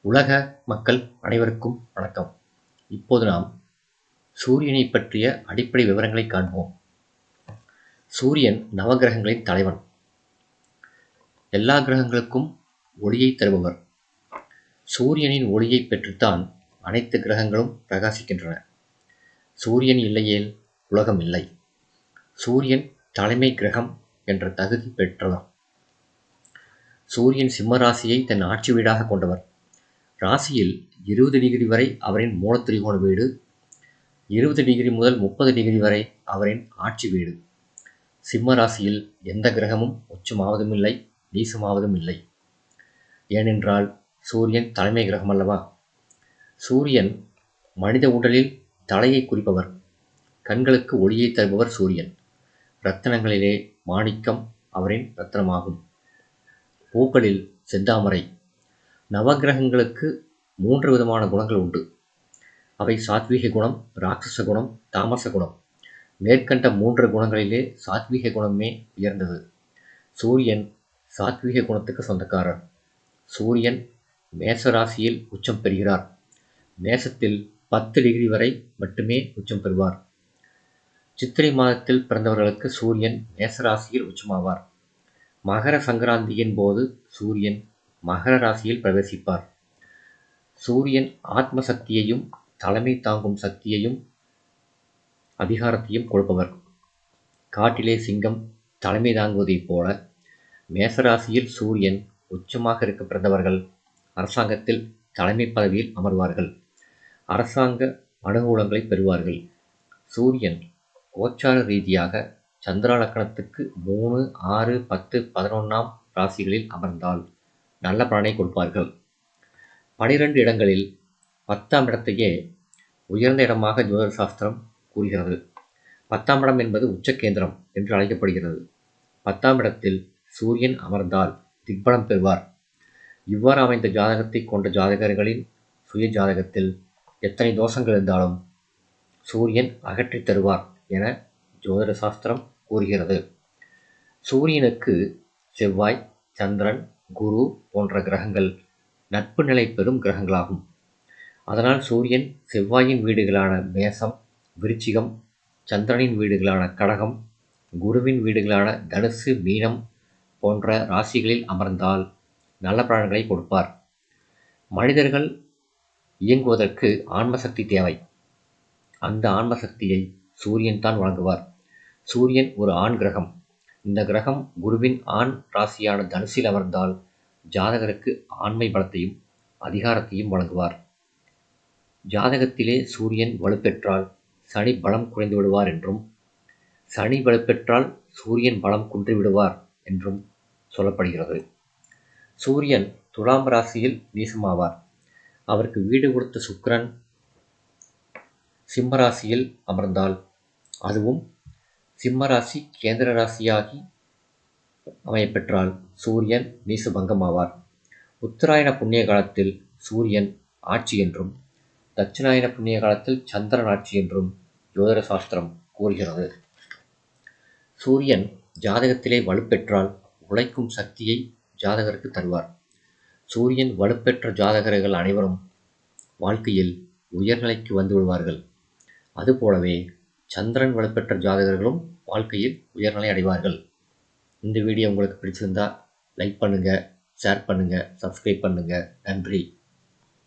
உலக மக்கள் அனைவருக்கும் வணக்கம். இப்போது நாம் சூரியனை பற்றிய அடிப்படை விவரங்களை காண்போம். சூரியன் நவகிரகங்களின் தலைவன். எல்லா கிரகங்களுக்கும் ஒளியை தருபவர். சூரியனின் ஒளியை பெற்றுத்தான் அனைத்து கிரகங்களும் பிரகாசிக்கின்றன. சூரியன் இல்லையேல் உலகம் இல்லை. சூரியன் தலைமை கிரகம் என்ற தகுதி பெற்றவர் சூரியன் சிம்மராசியை தன் ஆட்சி வீடாக கொண்டவர். ராசியில் இருபது டிகிரி வரை அவரின் மூலத்திரிகோண வீடு இருபது டிகிரி முதல் முப்பது டிகிரி வரை அவரின் ஆட்சி வீடு. சிம்ம ராசியில் எந்த கிரகமும் உச்சமாவதும் இல்லை நீசமாவதும் இல்லை. ஏனென்றால் சூரியன் தலைமை கிரகம் அல்லவா? சூரியன் மனித உடலில் தலையை குறிப்பவர் கண்களுக்கு ஒளியை தருபவர் சூரியன். இரத்தனங்களிலே மாணிக்கம் அவரின் இரத்தனமாகும் பூக்களில் செந்தாமரை நவகிரகங்களுக்கு மூன்று விதமான குணங்கள் உண்டு. அவை சாத்வீக குணம் ராட்சச குணம் தாமச குணம். மேற்கண்ட மூன்று குணங்களிலே சாத்வீக குணமே உயர்ந்தது. சூரியன் சாத்வீக குணத்துக்கு சொந்தக்காரர். சூரியன் மேச ராசியில் உச்சம் பெறுகிறார். மேசத்தில் பத்து டிகிரி வரை மட்டுமே உச்சம் பெறுவார். சித்திரை மாதத்தில் பிறந்தவர்களுக்கு சூரியன் மேசராசியில் உச்சமாவார். மகர சங்கராந்தியின் போது சூரியன் மகர ராசியில் பிரவேசிப்பார். சூரியன் ஆத்ம சக்தியையும் தலைமை தாங்கும் சக்தியையும் அதிகாரத்தையும் கொடுப்பவர். காட்டிலே சிங்கம் தலைமை தாங்குவதைப் போல மேசராசியில் சூரியன் உச்சமாக இருக்க பிறந்தவர்கள் அரசாங்கத்தில் தலைமை பதவியில் அமர்வார்கள். அரசாங்க அனுகூலங்களை பெறுவார்கள். சூரியன் கோச்சார ரீதியாக சந்திராலக்கணத்துக்கு மூணு ஆறு பத்து பதினொன்றாம் ராசிகளில் அமர்ந்தால் நல்ல பலனை கொடுப்பார்கள். பனிரெண்டு இடங்களில் பத்தாம் இடத்தையே உயர்ந்த இடமாக ஜோதிட சாஸ்திரம் கூறுகிறது. பத்தாம் இடம் என்பது உச்சகேந்திரம் என்று அழைக்கப்படுகிறது. பத்தாம் இடத்தில் சூரியன் அமர்ந்தால் திக்பலம் பெறுவார். இவ்வாறு அமைந்த ஜாதகத்தை கொண்ட ஜாதகர்களின் சுய ஜாதகத்தில் எத்தனை தோஷங்கள் இருந்தாலும் சூரியன் அகற்றித் தருவார் என ஜோதிட சாஸ்திரம் கூறுகிறது. சூரியனுக்கு செவ்வாய் சந்திரன் குரு போன்ற கிரகங்கள் நட்பு நிலை பெறும் கிரகங்களாகும். அதனால் சூரியன் செவ்வாயின் வீடுகளான மேசம் விருச்சிகம் சந்திரனின் வீடுகளான கடகம் குருவின் வீடுகளான தனுசு மீனம் போன்ற ராசிகளில் அமர்ந்தால் நல்ல பலன்களை கொடுப்பார். மனிதர்கள் இயங்குவதற்கு ஆன்மசக்தி தேவை. அந்த ஆன்மசக்தியை சூரியன் தான் வழங்குவார். சூரியன் ஒரு ஆண் கிரகம். இந்த கிரகம் குருவின் ஆண் ராசியான தனுசில் அமர்ந்தால் ஜாதகருக்கு ஆண்மை பலத்தையும் அதிகாரத்தையும் வழங்குவார். ஜாதகத்திலே சூரியன் வலுப்பெற்றால் சனி பலம் குறைந்து விடுவார் என்றும் சனி வலுப்பெற்றால் சூரியன் பலம் குன்றி விடுவார் என்றும் சொல்லப்படுகிறது. சூரியன் துலாம் ராசியில் நீசமாவார். அவருக்கு வீடு கொடுத்த சுக்கிரன் சிம்மராசியில் அமர்ந்தால் அதுவும் சிம்மராசி கேந்திர ராசியாகி அமையப்பெற்றால் சூரியன் நீசபங்கமாவார் உத்தராயண புண்ணிய காலத்தில் சூரியன் ஆட்சி என்றும் தட்சிணாயன புண்ணிய காலத்தில் சந்திரன் ஆட்சி என்றும் ஜோதிட சாஸ்திரம் கூறுகிறது. சூரியன் ஜாதகத்திலே வலுப்பெற்றால் உழைக்கும் சக்தியை ஜாதகருக்கு தருவார். சூரியன் வலுப்பெற்ற ஜாதகர்கள் அனைவரும் வாழ்க்கையில் உயர்நிலைக்கு வந்து விடுவார்கள். அதுபோலவே சந்திரன் வலுப்பெற்ற ஜாதகர்களும் வாழ்க்கையில் உயர்நிலை அடைவார்கள். இந்த வீடியோ உங்களுக்கு பிடிச்சிருந்தா லைக் பண்ணுங்கள் ஷேர் பண்ணுங்கள் சப்ஸ்கிரைப் பண்ணுங்கள் நன்றி.